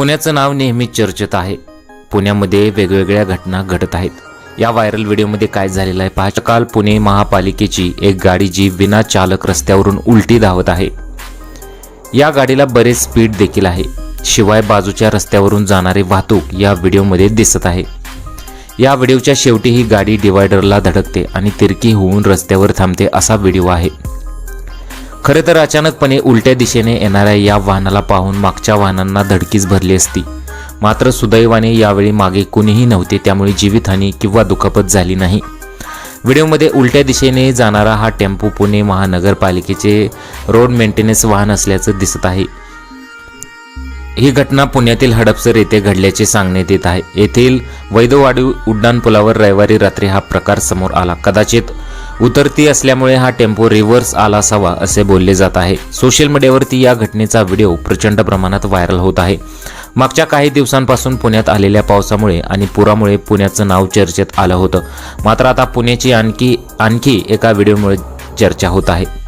पुण्याचं नाव नेहमी चर्चेत आहे. पुण्यामध्ये वेगवेगळ्या घटना घडत आहेत. या व्हायरल व्हिडिओमध्ये काय झालेलं आहे पहा काल पुणे महापालिकेची एक गाडी जी विना चालक रस्त्यावरून उलटी धावत आहे. या गाडीला बरेच स्पीड देखील आहे. शिवाय बाजूच्या रस्त्यावरून जाणारी वाहतूक या व्हिडिओमध्ये दिसत आहे. या व्हिडिओच्या शेवटी ही गाडी डिवायडरला धडकते आणि तिरकी होऊन रस्त्यावर थांबते असा व्हिडिओ आहे. खरे तर अचानकपणे उलट्या दिशेने येणाऱ्या या वाहनाला पाहून मागच्या वाहनांना धडकीच भरली असती. मात्र सुदैवाने यावेळी मागे कुणीही नव्हते त्यामुळे जीवितहानी किंवा दुखापत झाली नाही. व्हिडिओमध्ये उलट्या दिशेने जाणारा हा टेम्पो पुणे महानगरपालिकेचे रोड मेंटेनन्स वाहन असल्याचं दिसत आहे. ही घटना पुण्यातील हडपसर येथे घडल्याचे सांगण्यात येत आहे. येथील वैदवाडी उड्डाणपुलावर रविवारी रात्री हा प्रकार समोर आला. कदाचित उतरती असल्यामुळे हा टेम्पो रिव्हर्स आला असावा असे बोलले जात आहे. सोशल मीडियावरती या घटनेचा व्हिडिओ प्रचंड प्रमाणात व्हायरल होत आहे. मागच्या काही दिवसांपासून पुण्यात आलेल्या पावसामुळे आणि पुरामुळे पुण्याचं नाव चर्चेत आलं होतं. मात्र आता पुण्याची आणखी आणखी एका व्हिडिओमुळे चर्चा होत आहे.